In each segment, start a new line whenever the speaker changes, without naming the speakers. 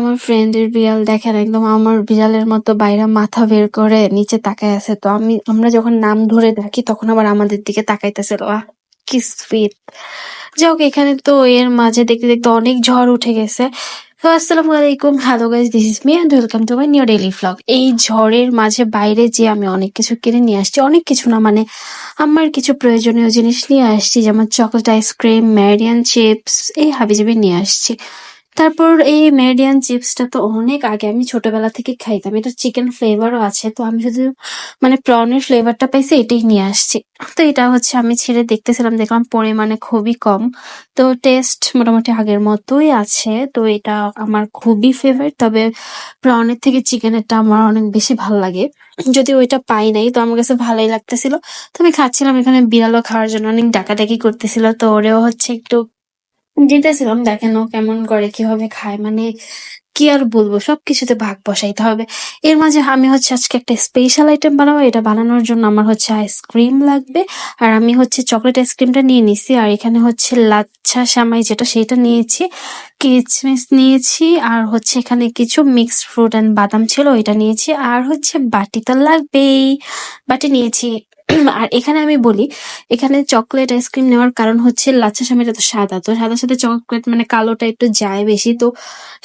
আমার ফ্রেন্ডের বিড়াল দেখেন, একদম আমার বিড়ালের মতো বাইরে মাথা বের করে নিচে তাকায় আছে। তো আমি, আমরা যখন নাম ধরে ডাকি, তখন আবার আমাদের দিকে তাকাইতেছিল আহ কি সুইট যাই হোক, এখানে তো এর মাঝে দেখতে দেখতে অনেক ঝড় উঠে গেছে। তো আসসালামু আলাইকুম। Hello guys this is me and welcome to my new vlog এই ঝড়ের মাঝে বাইরে যে আমি অনেক কিছু কিনে নিয়ে আসছি। অনেক কিছু না মানে আমার কিছু প্রয়োজনীয় জিনিস নিয়ে আসছি, যেমন চকলেট আইসক্রিম ম্যারিয়ান চিপস এই হাবিজাবি নিয়ে আসছি। তারপর এই মেরিডিয়ান চিপসটা তো অনেক আগে আমি ছোটবেলা থেকে খাইতাম। এটা চিকেন ফ্লেভারও আছে, তো আমি শুধু মানে প্রনের ফ্লেভারটা পাইছি, এটাই নিয়ে আসছি। তো এটা হচ্ছে আমি ছেড়ে দেখতেছিলাম, দেখলাম পরিমাণে খুবই কম। তো টেস্ট মোটামুটি আগের মতোই আছে, তো এটা আমার খুবই ফেভারিট তবে প্রনের থেকে চিকেনেরটা আমার অনেক বেশি ভালো লাগে। যদি ওইটা পাই নাই, তো আমার কাছে ভালোই লাগতেছিল। তো আমি খাচ্ছিলাম এখানে বিড়ালও খাওয়ার জন্য, অনেক ডাকাডাকি করতেছিল, তো ওরেও হচ্ছে একটু দিতেছিলাম দেখেন ও কেমন করে কীভাবে খায়। মানে কি আর বলব, সবকিছুতে ভাগ বসাইতে হবে। এর মাঝে আমি হচ্ছে আজকে একটা স্পেশাল আইটেম বানাবো। এটা বানানোর জন্য আমার হচ্ছে আইসক্রিম লাগবে। আর আমি হচ্ছে চকলেট আইসক্রিমটা নিয়ে নিছি। আর এখানে হচ্ছে লাচ্ছা সামাই যেটা, সেটা নিয়েছি কিচমিচ নিয়েছি, আর হচ্ছে এখানে কিছু মিক্সড ফ্রুট অ্যান্ড বাদাম ছিল, ওইটা নিয়েছি। আর হচ্ছে বাটি তো লাগবেই। বাটি নিয়েছি আর এখানে আমি বলি, এখানে চকলেট আইসক্রিম নেওয়ার কারণ হচ্ছে লাচ্ছা সামিটা তো সাদা, তো সাদার সাথে চকলেট মানে কালোটা একটু যায় বেশি, তো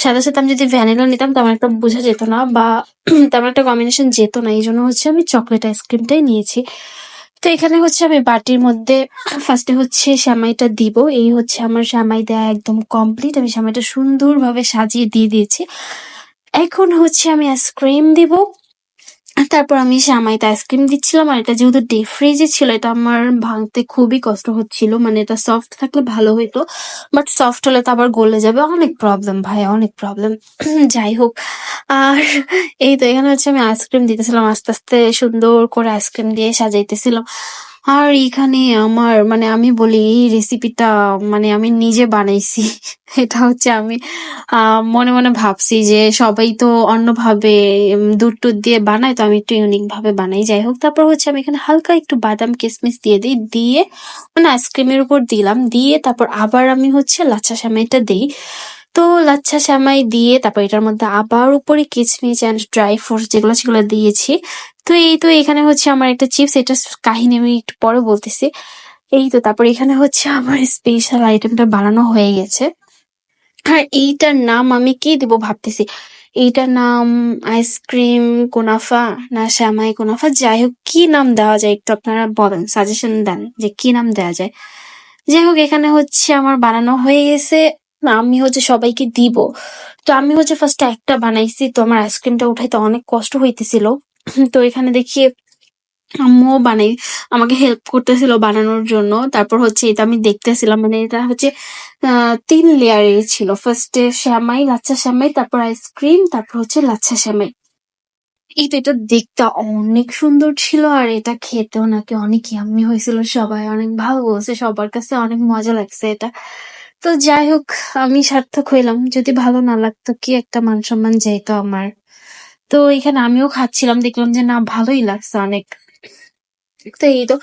সাদার সাথে আমি যদি ভ্যানিলা নিতাম তেমন একটা বোঝা যেত না বা তেমন একটা কম্বিনেশন যেত না এই জন্য হচ্ছে আমি চকলেট আইসক্রিমটাই নিয়েছি। তো এখানে হচ্ছে আমি বাটির মধ্যে ফার্স্টে হচ্ছে শ্যামাইটা দিব, এই হচ্ছে আমার শ্যামাই দেয়া একদম কমপ্লিট আমি শ্যামাইটা সুন্দরভাবে সাজিয়ে দিয়ে দিয়েছি। এখন হচ্ছে আমি আইসক্রিম দিব। তারপর আমি সামাইতে আইসক্রিম দিচ্ছিলাম, আর এটা যেহেতু ডিপ ফ্রিজে ছিল, এটা আমার ভাঙতে খুবই কষ্ট হচ্ছিল। মানে এটা সফট থাকলে ভালো হইতো বাট সফট হলে তো আবার গলে যাবে। অনেক প্রবলেম ভাই, অনেক প্রবলেম যাই হোক, আর এই তো এখানে হচ্ছে আমি আইসক্রিম দিতেছিলাম, আস্তে আস্তে সুন্দর করে আইসক্রিম দিয়ে সাজাইতেছিলাম। আর এখানে আমার মানে আমি বলি এই রেসিপিটা মানে আমি নিজে বানাইছি। এটা হচ্ছে আমি মনে মনে ভাবছি যে সবাই তো অন্যভাবে দুধ টুধ দিয়ে বানায়, তো আমি একটু ইউনিক ভাবে বানাই। যাই হোক, তারপর হচ্ছে আমি এখানে হালকা একটু বাদাম কিশমিশ দিয়ে দিই। দিয়ে মানে আইসক্রিমের উপর দিলাম। দিয়ে তারপর আবার আমি হচ্ছে লাচ্ছা সামাইটা দিই। তো লাচ্ছা সেমাই দিয়ে তারপর এটার মধ্যে আবার উপরে কিচমিচ অ্যান্ড ড্রাই ফ্রুটস যেগুলো সেগুলো দিয়েছি। তো এই তো এখানে হচ্ছে আমার একটা চিপস এটা কাহিনী আমি একটু পরে বলতেছি। এই তো তারপর এখানে হচ্ছে আমার স্পেশাল আইটেমটা বানানো হয়ে গেছে। আর এইটার নাম আমি কি দিব ভাবতেছি? এইটার নাম আইসক্রিম কোনাফা, না শ্যামাই কোনাফা, যাই হোক, কি নাম দেওয়া যায় একটু আপনারা বলেন সাজেশন দেন যে কি নাম দেওয়া যায়। যাই হোক, এখানে হচ্ছে আমার বানানো হয়ে গেছে। না, আমি হচ্ছে সবাইকে দিব। তো আমি হচ্ছে ফার্স্ট একটা বানাইছি তো আমার আইসক্রিমটা উঠাইতে অনেক কষ্ট হইতেছিল। তো এখানে দেখি আম্মুও বানাই আমাকে হেল্প করতেছিল বানানোর জন্য। তারপর হচ্ছে এটা আমি দেখতেছিলাম মানে এটা হচ্ছে তিন লেয়ারের ছিল। ফার্স্টে শ্যামাই লাচ্ছা শ্যামাই তারপর আইসক্রিম তারপর হচ্ছে লাচ্ছা শ্যামাই। এই তো এটা দেখতে অনেক সুন্দর ছিল আর এটা খেতেও নাকি অনেক ইয়াম্মি হয়েছিল সবাই অনেক ভালো বলছে সবার কাছে অনেক মজা লাগছে এটা। তো যাই হোক, আমি সার্থক হইলাম। যদি ভালো না লাগতো, কি একটা মান সম্মান যেত আমার। তো এখানে আমিও খাচ্ছিলাম, দেখলাম যে না, ভালোই লাগছে অনেক। তো এই তো।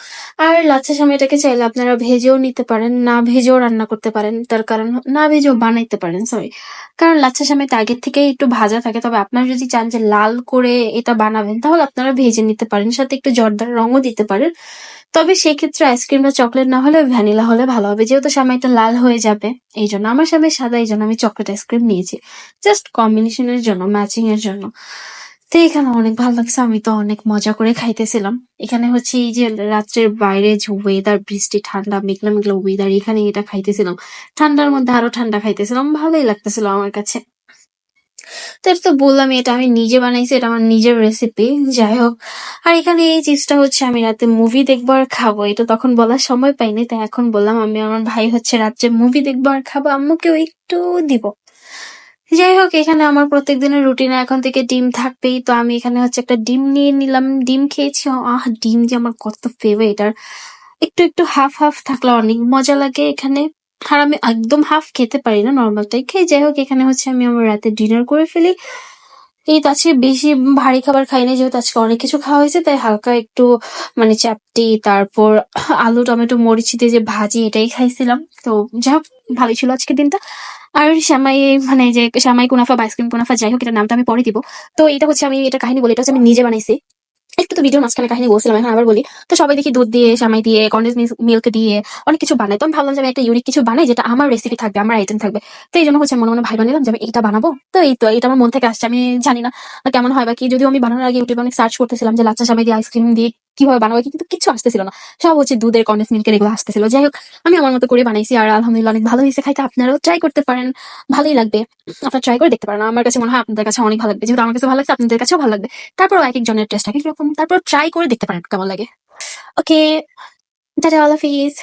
আর লাচ্ছা সেমাইটাকে চাইলে আপনারা ভেজেও নিতে পারেন, না ভেজেও রান্না করতে পারেন। তার কারণ না ভেজেও বানাইতে পারেন সরি কারণ লাচ্ছা সেমাইটা আগের থেকেই একটু ভাজা থাকে, তবে আপনারা যদি চান যে লাল করে এটা বানাবেন, তাহলে আপনারা ভেজে নিতে পারেন, সাথে একটু জর্দার রঙও দিতে পারেন। তবে সেক্ষেত্রে আইসক্রিম বা চকলেট না হলে, ভ্যানিলা হলে ভালো হবে। যেহেতু সেমাইটা লাল হয়ে যাবে, এই জন্য আমার সামনে সাদা, এই জন্য আমি চকলেট আইসক্রিম নিয়েছি। জাস্ট কম্বিনেশনের জন্য ম্যাচিং এর জন্য। তো এখানে অনেক ভালো লাগছে। আমি তো অনেক মজা করে খাইতেছিলাম। এখানে হচ্ছে এই যে রাত্রের বাইরে যে ওয়েদার বৃষ্টি, ঠান্ডা, মেঘলা মেঘলা ওয়েদার এখানে এটা খাইতেছিলাম। ঠান্ডার মধ্যে আরও ঠান্ডা খাইতেছিলাম। ভালোই লাগতেছিল আমার কাছে। তো তো বললাম, এটা আমি নিজে বানাইছি, এটা আমার নিজের রেসিপি যাই হোক, আর এখানে এই চিজটা হচ্ছে আমি রাতে মুভি দেখব আর খাব। এটা তখন বলার সময় পাইনি, তাই এখন বললাম আমি আমার ভাই হচ্ছে রাত্রে মুভি দেখব আর খাব। আম্মুকেও একটু দিব। যাই হোক, এখানে আমার প্রত্যেক দিনের রুটিনে এখন থেকে ডিম থাকবেই। তো আমি এখানে হচ্ছে একটা ডিম নিয়ে নিলাম। ডিম খেয়েছি। আহ, ডিম যে আমার কত ফেভারিট আর একটু একটু হাফ হাফ থাকলে অনেক মজা লাগে এখানে। আর আমি একদম হাফ খেতে পারি না নর্মালটাই খেয়ে। যাই হোক, এখানে হচ্ছে আমি আমার রাতে ডিনার করে ফেলি। এই আজকে বেশি ভারী খাবার খাই না যেহেতু আজকে অনেক কিছু খাওয়া হয়েছে, তাই হালকা একটু মানে চাপটি, তারপর আলু, টমেটো, মরিচ দিয়ে যে ভাজি, এটাই খাইছিলাম। তো হোক, ভালোই ছিল আজকে দিনটা। আর শ্যামাই মানে যে শ্যামাই কুনাফা বা আইসক্রিম কুনাফা যাই হোক, এটার নামটা আমি পরে দিব। তো এটা হচ্ছে আমি এটা কাহিনী বলি, এটা হচ্ছে আমি নিজে বানাইছি। একটু তো ভিডিওর মাঝখানে কাহিনী বলছিলাম, এখন আবার বলি। তো সবাই দেখি দুধ দিয়ে সামাই দিয়ে কন্ডেন্স মিল্ক দিয়ে অনেক কিছু বানাই তো আমি ভাবলাম যে আমি একটা ইউনিক কিছু বানাই যেটা আমার রেসিপি থাকবে, আমার আইটেম থাকবে। তো এই জন্য হচ্ছে মনে মনে ভাই বানিলাম যে আমি এটা বানাবো। তো এই তো, এটা আমার মন থেকে আসছে, আমি জানি না কেমন হয় বা কি। যদিও আমি বানানোর আগে ইউটিউবে অনেক সার্চ করতেছিলাম যে লাচ্চা সামাই দিয়ে আইসক্রিম দিয়ে কীভাবে বানাবো কিন্তু কিছু আসতেছিল না। সব হচ্ছে দুধের কন্ডেন্স মিল্কের এগুলো আসতেছিল। যাই হোক, আমি আমার মতো করে বানাইছি আর আলহামদুলিল্লাহ অনেক ভালো হয়েছে। খাইতে আপনারাও ট্রাই করতে পারেন। ভালোই লাগবে। আপনারা ট্রাই করে দেখতে পারেন। আমার কাছে মনে হয় আপনাদের কাছে অনেক ভালো লাগবে। যেহেতু আমার কাছে ভালো লাগছে, আপনাদের কাছেও ভালো লাগবে। তারপরও এক একজনের টেস্ট থাকে এক রকম। তারপর ট্রাই করে দেখতে পারেন কেমন লাগে। ওকে টাটা, আল্লাহ হাফিজ।